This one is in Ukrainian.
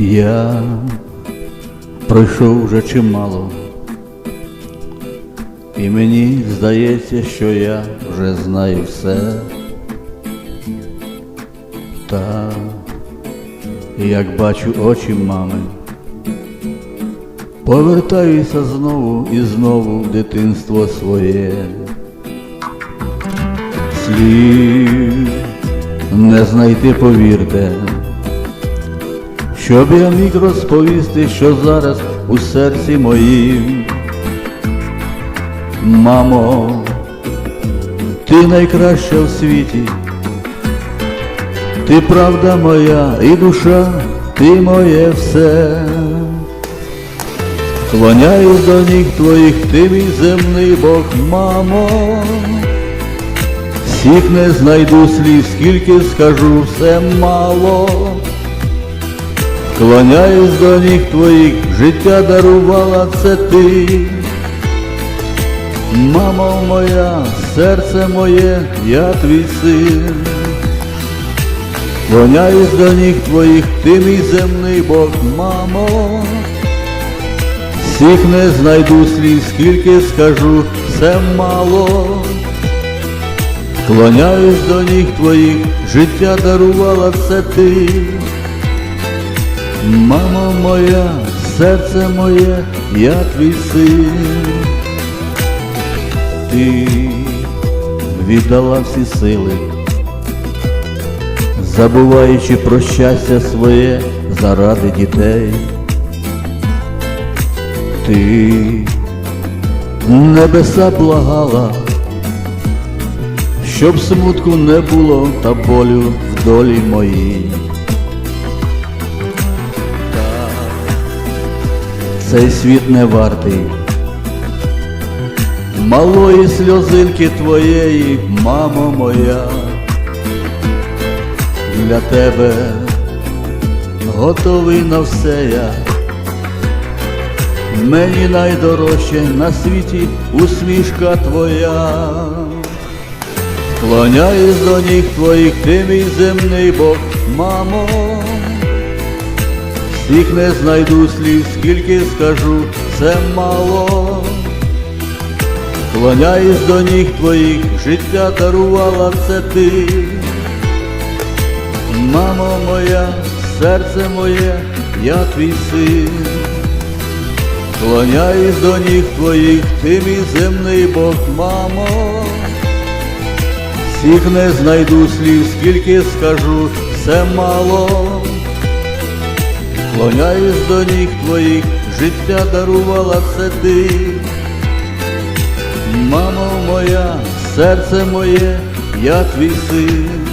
Я пройшов вже чимало, і мені здається, що я вже знаю все. Та як бачу очі мами, повертаюся знову і знову в дитинство своє. Слів не знайти, повірте, щоб я міг розповісти, що зараз у серці моїм. Мамо, ти найкраща в світі, ти правда моя і душа, ти моє все. Клоняюсь до ніг твоїх, ти мій земний Бог, мамо. Всіх не знайду слів, скільки скажу, все мало. Клоняюсь до ніг твоїх, життя дарувала це ти. Мамо моя, серце моє, я твій син. Клоняюсь до ніг твоїх, ти мій земний Бог, мамо. Всіх не знайду слів, скільки скажу, все мало. Клоняюсь до ніг твоїх, життя дарувала це ти. Мамо моя, серце моє, я твій син. Ти віддала всі сили, забуваючи про щастя своє заради дітей. Ти небеса благала, щоб смутку не було та болю в долі моїй. Цей світ не вартий малої сльозинки твоєї, мамо моя, для тебе готовий на все я. Мені найдорожче на світі усмішка твоя. Клоняюсь до ніг твоїх, ти мій земний Бог, мамо. Всіх не знайду слів, скільки скажу, це мало. Клоняюсь до ніг твоїх, життя дарувала це ти. Мамо моя, серце моє, я твій син. Клоняюсь до ніг твоїх, ти мій земний Бог, мамо. Всіх не знайду слів, скільки скажу, все мало. Клоняюсь до ніг твоїх, життя дарувала це ти. Мамо моя, серце моє, я твій син.